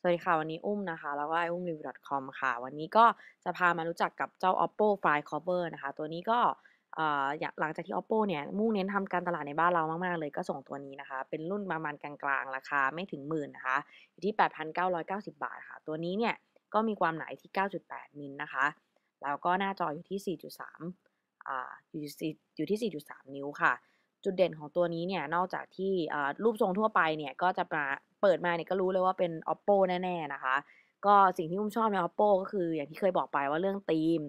สวัสดีค่ะ วันนี้อุ้มนะคะ แล้วก็ไออุ้มรีวิว .com ค่ะ วันนี้ก็จะพามารู้จักกับเจ้า oppo find cover นะคะ ตัวนี้ก็หลังจากที่ oppo เนี่ย มุ่งเน้นทำการตลาดในบ้านเรามาก ๆ เลยก็ส่งตัวนี้นะคะ เป็นรุ่นประมาณกลางๆ ราคาไม่ถึงหมื่นนะคะ อยู่ที่ 8,990 บาทค่ะ ตัวนี้เนี่ย ก็มีความหนาที่ 9.8 มิลนะคะ แล้วก็หน้าจออยู่ที่ 4.3 อ่า อยู่ที่ 4.3 นิ้วค่ะ จุดเด่นของตัวนี้เนี่ยนอกจากที่รูปทรงทั่วไปเนี่ยก็จะมาเปิดมาเนี่ยก็รู้เลยว่าเป็น oppo แน่ๆนะคะ ก็สิ่งที่อุ้มชอบใน oppo ก็คืออย่างที่เคยบอกไปว่าเรื่องธีม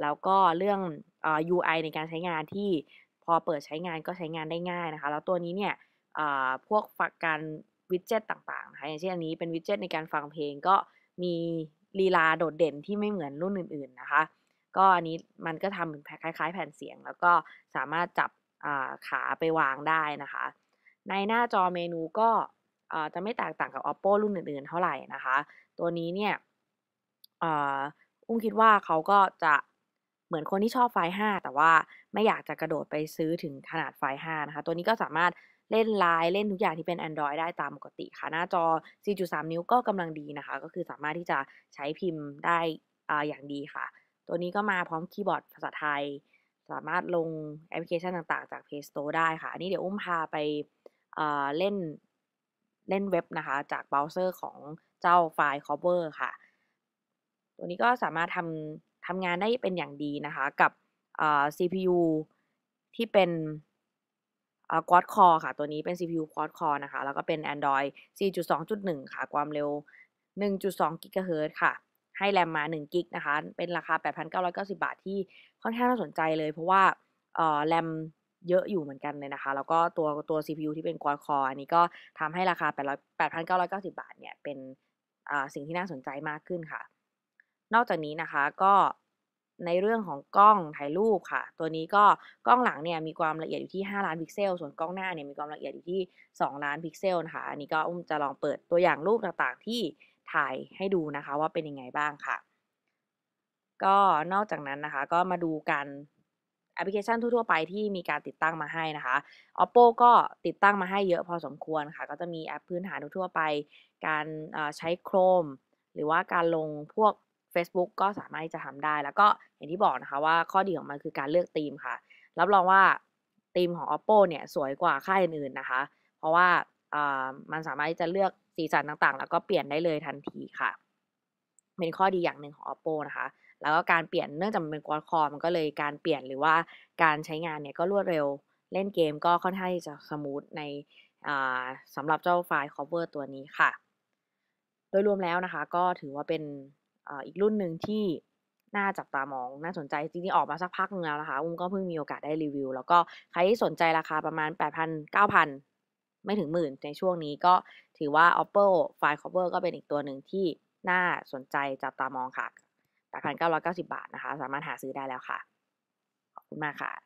แล้วก็เรื่องอ UI ในการใช้งานที่พอเปิดใช้งานก็ใช้งานได้ง่ายนะคะ แล้วตัวนี้เนี่ยพวกฝักการวิดเจ็ตต่างๆนะคะอย่างเช่นอันนี้เป็นวิดเจ็ตในการฟังเพลงก็มีลีลาโดดเด่นที่ไม่เหมือนรุ่นอื่น ๆนะคะ ก็อันนี้มันก็ทำเป็นคล้าย ๆ แผ่นเสียง แล้วก็สามารถจับ ขาไปวางได้นะคะ ในหน้าจอเมนูก็จะไม่แตกต่างกับ oppo รุ่นอื่นๆ เท่าไหร่นะคะ ตัวนี้เนี่ยอุ้มคิดว่าเขาก็จะเหมือนคนที่ชอบไฟล์5แต่ว่าไม่อยากจะกระโดดไปซื้อถึงขนาดไฟล์5นะคะ ตัวนี้ก็สามารถเล่นไลน์เล่นทุกอย่างที่เป็น Android ได้ตามปกติค่ะ หน้าจอ 4.3 นิ้วก็กำลังดีนะคะ ก็คือสามารถที่จะใช้พิมพ์ได้อย่างดีค่ะ ตัวนี้ก็มาพร้อมคีย์บอร์ดภาษาไทย สามารถลงแอปพลิเคชันต่างๆ จาก Play Store ได้ค่ะ อันนี้เดี๋ยวอุ้มพาไปเล่นเล่นเว็บนะคะ จากเบราว์เซอร์ของเจ้าไฟล์ cover ค่ะ ตัวนี้ก็สามารถทำทำงานได้เป็นอย่างดีนะคะ กับ CPU ที่เป็น quad core ค่ะ ตัวนี้เป็น CPU quad core นะคะ แล้วก็เป็น Android 4.2.1 ค่ะ ความเร็ว 1.2 GHz ค่ะ ให้แรมมา1กิกนะคะ เป็นราคา 8,990 บาทที่ค่อนข้างน่าสนใจเลย เพราะว่าแรมเยอะอยู่เหมือนกันเลยนะคะ แล้วก็ตัวตัว CPU ที่เป็น quad core อันนี้ก็ทำให้ราคา 8,990 บาทเนี่ยเป็นสิ่งที่น่าสนใจมากขึ้นค่ะ นอกจากนี้นะคะก็ในเรื่องของกล้องถ่ายรูปค่ะ ตัวนี้ก็กล้องหลังเนี่ยมีความละเอียดอยู่ที่ 5 ล้านพิกเซล ส่วนกล้องหน้าเนี่ยมีความละเอียดอยู่ที่ 2 ล้านพิกเซลนะคะ อันนี้ก็อุ้มจะลองเปิดตัวอย่างรูปต่างๆ ที่ ถ่ายให้ดูนะคะว่าเป็นยังไงบ้างค่ะ ก็นอกจากนั้นนะคะ ก็มาดูกันแอปพลิเคชันทั่วๆไปที่มีการติดตั้งมาให้นะคะ oppo ก็ติดตั้งมาให้เยอะพอสมควรค่ะ ก็จะมีแอปพื้นฐานทั่วไป การใช้ Chrome หรือว่าการลงพวก Facebook ก็สามารถจะทำได้ แล้วก็อย่างที่บอกนะคะว่าข้อดีของมันคือการเลือกธีมค่ะ รับรองว่าธีมของ oppo เนี่ยสวยกว่าค่ายอื่นๆนะคะ เพราะว่า มันสามารถที่จะเลือกสีสันต่างๆ แล้วก็เปลี่ยนได้เลยทันทีค่ะ เป็นข้อดีอย่างหนึ่งของ oppo นะคะ แล้วก็การเปลี่ยนเนื่องจากมันเป็น quad core มันก็เลยการเปลี่ยนหรือว่าการใช้งานเนี่ยก็รวดเร็วเล่นเกมก็ค่อนข้างจะสมูทในสำหรับเจ้าไฟล์ cover ตัวนี้ค่ะ โดยรวมแล้วนะคะ ก็ถือว่าเป็นอีกรุ่นหนึ่งที่น่าจับตามองน่าสนใจจริงๆออกมาสักพักนึงแล้วนะคะอุ้มก็เพิ่งมีโอกาสได้รีวิว แล้วก็ใครที่สนใจราคาประมาณ 8,000 9,000 ไม่ถึงหมื่นในช่วงนี้ก็ถือว่า oppo file cover ก็เป็นอีกตัวหนึ่งที่น่าสนใจจับตามองค่ะ8,990 บาทนะคะ สามารถหาซื้อได้แล้วค่ะ ขอบคุณมากค่ะ